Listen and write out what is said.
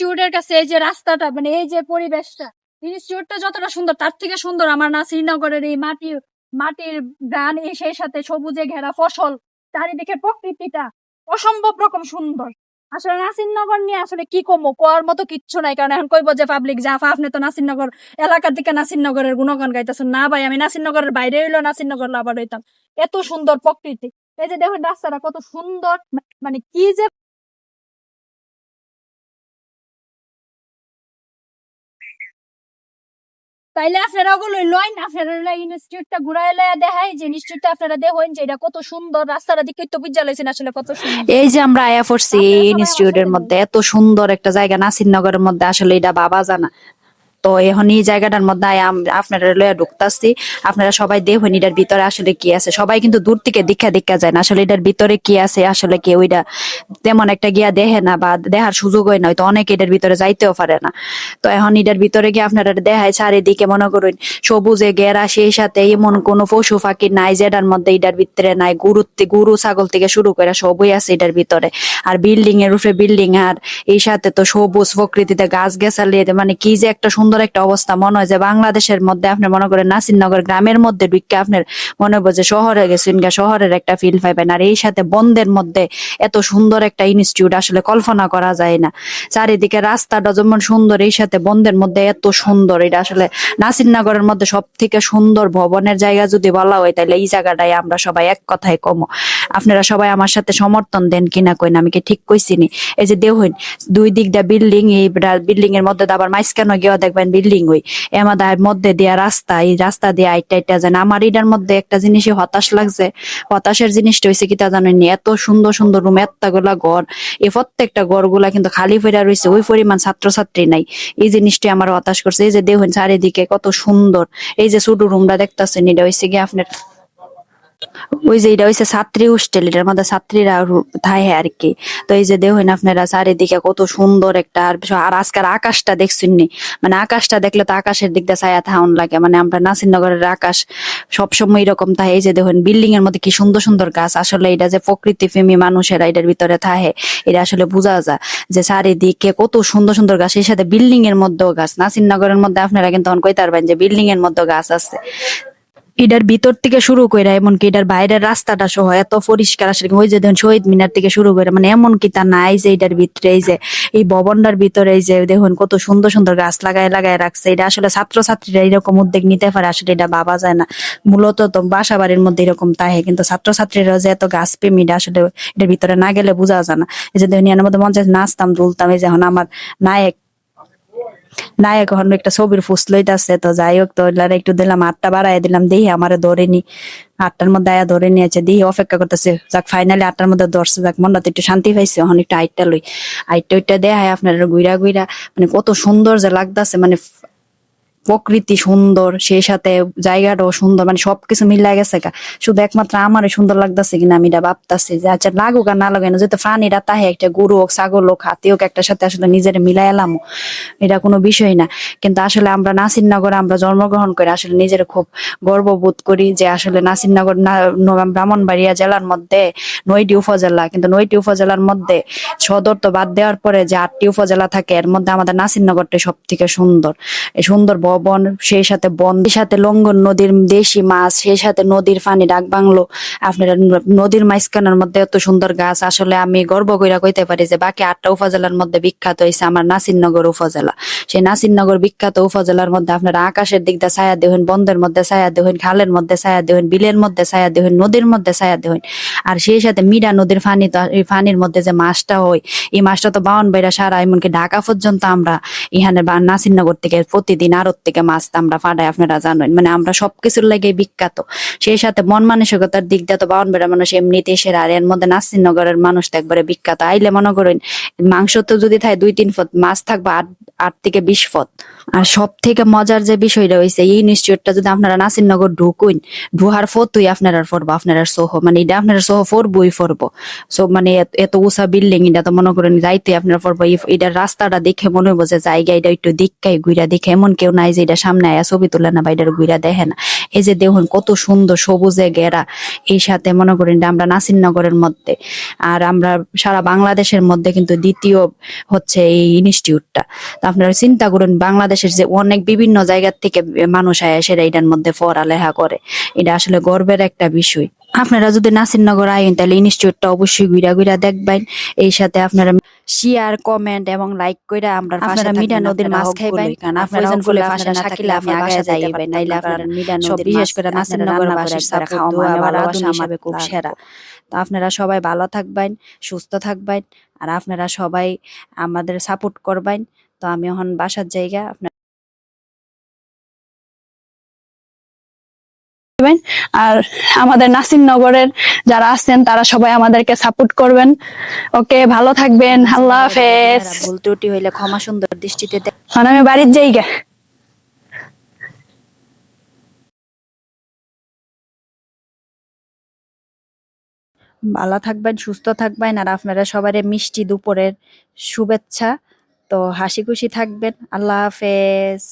ইনস্টিটিউটের কাছে এই যে রাস্তাটা মানে এই যে পরিবেশটা ইনস্টিটিউটটা যতটা সুন্দর, তার থেকে সুন্দর আমার না শ্রীনগরের এই মাটি, মাটির গান সেই সাথে সবুজে ঘেরা ফসল, চারিদিকে প্রকৃতিটা অসম্ভব রকম সুন্দর। আসলে নাসিরনগর নিয়ে আসলে কি কমো কোয়ার মতো কিচ্ছু নাই, কারণ এখন কইব যে পাবলিক যা আপনি তো নাসিরনগর এলাকার দিকে নাসিরনগরের গুণগান গাইতেছেন। না ভাই, আমি নাসিরনগরের বাইরে হইল নাসিরনগর লাভার হইতাম। এত সুন্দর প্রকৃতি। এই যে দেখুন রাস্তাটা কত সুন্দর মানে কি যে তাইলে আপনারা ওগুলো লইন আপনারা ইনস্টিটিউটটা লয়া দেখাই যে ইনস্টিটিউটটা আপনারা দেখেন যে এটা কত সুন্দর রাস্তাটা দিকে তো বুঝা লাইছেন আসলে কত সুন্দর। এই যে আমরা আয়া পড়ছি ইনস্টিটিউটের মধ্যে এত সুন্দর একটা জায়গা নাসিরনগরের মধ্যে আসলে এটা বাবা জানা। তো এখন এই জায়গাটার মধ্যে আপনারা লইয়া ঢুকতাছি। আপনারা সবাই দেখুন এটার ভিতরে আসলে কি আছে? সবাই কিন্তু দূর থেকে দীক্ষা দীক্ষা যায় না। আসলে এটার ভিতরে কি আছে? আসলে কি এটা তেমন একটা গিয়া দেখে না বা দেখার সুযোগ হয় না হয়তো অনেকে এটার ভিতরে যাইতেও পারে না। তো এখন এটার ভিতরে গিয়ে আপনারা দেখায় চারিদিকে মনে করুন সবুজে ঘেরা, সেই সাথে এমন কোনো পশু পাখি নাই যেটার মধ্যে এটার ভিতরে নাই। গরু গরু ছাগল থেকে শুরু করে সবই আছে এটার ভিতরে। আর বিল্ডিং এর উপরে বিল্ডিং আর এই সাথে তো সবুজ প্রকৃতিতে গাছ গেছালি মানে কি যে একটা সুন্দর একটা অবস্থা। মনে হয় যে বাংলাদেশের মধ্যে আপনি মনে করেন নাসিরনগর গ্রামের মধ্যে ঢুকে আপনার মনে হবে যে শহরে গেছেন শহরের একটা ফিল পাইবেন। আর এই সাথে বন্ধের মধ্যে এত সুন্দর একটা ইনস্টিটিউট আসলে কল্পনা করা যায় না। চারিদিকে রাস্তাটা যেমন সুন্দর, এই সাথে বন্ধের মধ্যে এত সুন্দর। এটা আসলে নাসিরনগরের মধ্যে সব থেকে সুন্দর ভবনের জায়গা যদি বলা হয়, তাহলে এই জায়গাটাই আমরা সবাই এক কথায় কমো। আপনারা সবাই আমার সাথে সমর্থন দেন কিনা কইন, আমি কি ঠিক কইছিনি? এই যে দেহইন দুই দিক দিকটা বিল্ডিং এই বিল্ডিং এর মধ্যে আবার মাঝখানে গিয়ে দেখবেন বিল্ডিং হই এমাদার মধ্যে দেয়া রাস্তা, এই রাস্তা দিয়ে আইটা আইটা যেন আমার এটার মধ্যে একটা জিনিসই হতাশ লাগছে। হতাশের জিনিসটা হয়েছে কি তা জানেন এত সুন্দর সুন্দর রুম এতগুলা ঘর, এই প্রত্যেকটা ঘরগুলা কিন্তু খালি ফেরা রয়েছে ওই পরিমাণ ছাত্রছাত্রী নাই। এই জিনিসটি আমার হতাশ করছে। এই যে দেখুন চারিদিকে কত সুন্দর, এই যে ছোট রুমটা দেখতেছেন, এটা হয়েছে কি আপনার ওই যে এটা হইছে ছাত্রী হোস্টেল এটার মধ্যে ছাত্রীরা থাকে আর কি তো এই যে দেখুন আপনারা চারিদিকে কত সুন্দর একটা, আর আজকের আকাশটা দেখছেন নি? মানে আকাশটা দেখলে তো আকাশের দিক দিয়ে ছায়া থাউন লাগে। মানে আমরা নাসিরনগরের আকাশ সবসময় এরকম থাকে এই যে দেখুন বিল্ডিং এর মধ্যে কি সুন্দর সুন্দর গাছ। আসলে এটা যে প্রকৃতি প্রেমী মানুষেরা এটার ভিতরে থাকে এটা আসলে বোঝা যায় যে চারিদিকে কত সুন্দর সুন্দর গাছ। এই সাথে বিল্ডিং এর মধ্যেও গাছ। নাসিরনগরের মধ্যে আপনারা কিন্তু তখন কইতে পারবেন যে বিল্ডিং এর মধ্যে গাছ আছে। এটার ভিতর থেকে শুরু করে এমনকি এটার বাইরের রাস্তাটা সহ এত পরিষ্কার আসলে ওই যে দেখুন শহীদ মিনার থেকে শুরু করে মানে এমন কি তা নাই যে এটার ভিতরে এই যে, এই ভবনটার ভিতরে এই যে দেখুন কত সুন্দর সুন্দর গাছ লাগায় লাগায় রাখছে। এটা আসলে ছাত্রছাত্রীরা এরকম উদ্যোগ নিতে পারে, আসলে এটা ভাবা যায় না। মূলত তো বাসা বাড়ির মধ্যে এরকম তাহে কিন্তু ছাত্রছাত্রীরা যে এত গাছ প্রেমী এটা আসলে এটার ভিতরে না গেলে বোঝা যায় না। এই যে দেখুন মধ্যে চাইছে নাচতাম, দুলতাম, এই যে এখন আমার নায়ক নায়ক এখন একটা ছবির ফুস লইতাছে, তো যাই হোক তো একটু দিলাম, আটটা বাড়াই দিলাম দেখি আমারে ধরেনি আটটার মধ্যে আয়া ধরে নিয়েছে দেখি অপেক্ষা করতেছে, যাক ফাইনালি আটটার মধ্যে ধরছে, যাক মনটাতে একটু শান্তি পাইছে এখন একটু আইটটা লই। আইটটা ওইটা দেয় আপনার গুইরা গুইরা মানে কত সুন্দর যে লাগতেছে মানে প্রকৃতি সুন্দর, সেই সাথে জায়গাটাও সুন্দর মানে সবকিছু মিলা গেছে গা। শুধু একমাত্র আমারই সুন্দর লাগতেছে কিনা আমি এটা ভাবতাছি যে আচ্ছা লাগুক আর না লাগে না যেহেতু প্রাণীরা তাহে একটা গরু হোক, ছাগল হোক, হাতি হোক একটা সাথে আসলে নিজের মিলাই এলাম। এটা কোনো বিষয় না। কিন্তু আসলে আমরা নাসিরনগরে আমরা জন্মগ্রহণ করে আসলে নিজের খুব গর্ববোধ করি যে আসলে নাসিরনগর ব্রাহ্মণবাড়িয়া জেলার মধ্যে নয়টি উপজেলা। কিন্তু নয়টি উপজেলার মধ্যে সদর তো বাদ দেওয়ার পরে যে আটটি উপজেলা থাকে, এর মধ্যে আমাদের নাসিরনগরটা সব থেকে সুন্দর। এই সুন্দর ভবন সেই সাথে বন সাথে লঙ্গন নদীর দেশি মাছ, সেই সাথে নদীর পানি ডাক বাংলো। আপনারা নদীর মাঝখানের মধ্যে এত সুন্দর গাছ, আসলে আমি গর্ব কইরা কইতে পারি যে বাকি আটটা উপজেলার মধ্যে বিখ্যাত হয়েছে আমার নাসিরনগর উপজেলা। সেই নাসিরনগর বিখ্যাত উপজেলার মধ্যে আপনারা আকাশের দিক দিয়ে ছায়া দেবেন বন্ধের মধ্যে ছায়া দেবেন খালের মধ্যে ছায়া দেবেন বিলের মধ্যে ছায়া দেবেন নদীর মধ্যে ছায়া দেবেন আর সেই সাথে মিরা নদীর ফানি তো, এই ফানির মধ্যে যে মাছটা হয়, এই মাছটা তো বাউন বাইরা সারা, এমনকি ঢাকা পর্যন্ত আমরা ইহানে বা, নাসিরনগর থেকে প্রতিদিন আড়ত থেকে মাছ আমরা ফাটাই, আপনারা জানেন। মানে আমরা সবকিছুর লাগে বিখ্যাত। সেই সাথে মন মানসিকতার দিক দিয়ে তো বাউন বেড়া মানুষ এমনিতে সেরা। আর এর মধ্যে নাসিরনগরের মানুষ তো একবারে বিখ্যাত। আইলে মনে করেন মাংস তো যদি থাকে দুই, তিন ফত, মাছ থাকবে আট আট থেকে বিশ ফুট আর সব থেকে মজার যে বিষয়টা হয়েছে এই ইনস্টিটিউটটা যদি আপনারা নাসিরনগর ঢুকুন ঢুহার ফতুই আপনারা ফরবো আপনারা সোহ মানে এটা আপনারা সোহ ফরবই ফরবো। সো মানে এত- উঁচা বিল্ডিং এটা তো মনে করেন যাইতে আপনারা ফরবো এটার রাস্তাটা দেখে মনে হব যে জায়গা এটা একটু দিককাই ঘুরা দেখে, এমন কেউ নাই যে এটা সামনে আয়া ছবি তোলে না বা এটার ঘুরা দেখে না। এই যে দেখুন কত সুন্দর সবুজে ঘেরা, এই সাথে মনে করেন আমরা নাসিরনগরের মধ্যে, আর আমরা সারা বাংলাদেশের মধ্যে কিন্তু দ্বিতীয় হচ্ছে এই ইনস্টিটিউটটা। তো আপনারা চিন্তা করুন বাংলাদেশের যে অনেক বিভিন্ন জায়গার থেকে মানুষ আয় সেটা এটার মধ্যে পড়ালেখা করে এটা আসলে গর্বের একটা বিষয়। আপনারা যদি নাসিরনগর আইন তাহলে ইনস্টিটিউটটা অবশ্যই ঘুরা ঘুরা দেখবেন। এই সাথে আপনারা শেয়ার কমেন্ট এবং লাইক করে আমরা আপনারা মিডা নদীর মাছ খাইবেন কারণ আপনারা যখন ফুলে ফাঁসে না থাকলে আপনি আগে যাইবেন নাইলে আপনারা মিডা সব বিশেষ করে নাসিরনগর বাসীর সাথে খাওয়া মানে ভালোবাসা হিসাবে খুব সেরা। তো আপনারা সবাই ভালো থাকবেন সুস্থ থাকবেন আর আপনারা সবাই আমাদের সাপোর্ট করবেন। তো আমি এখন বাসার জায়গা আপনার আর আমাদের নাসিরনগরের যারা আছেন তারা সবাই আমাদেরকে সাপোর্ট করবেন। ওকে ভালো থাকবেন। আল্লাহ হাফেজ। ভুল ত্রুটি হইলে ক্ষমা সুন্দর দৃষ্টিতে এখন আমি বাড়ির জায়গা। ভালো থাকবেন সুস্থ থাকবেন আর আপনারা সবারই মিষ্টি দুপুরের শুভেচ্ছা। তো হাসি খুশি থাকবেন। আল্লাহ হাফেজ।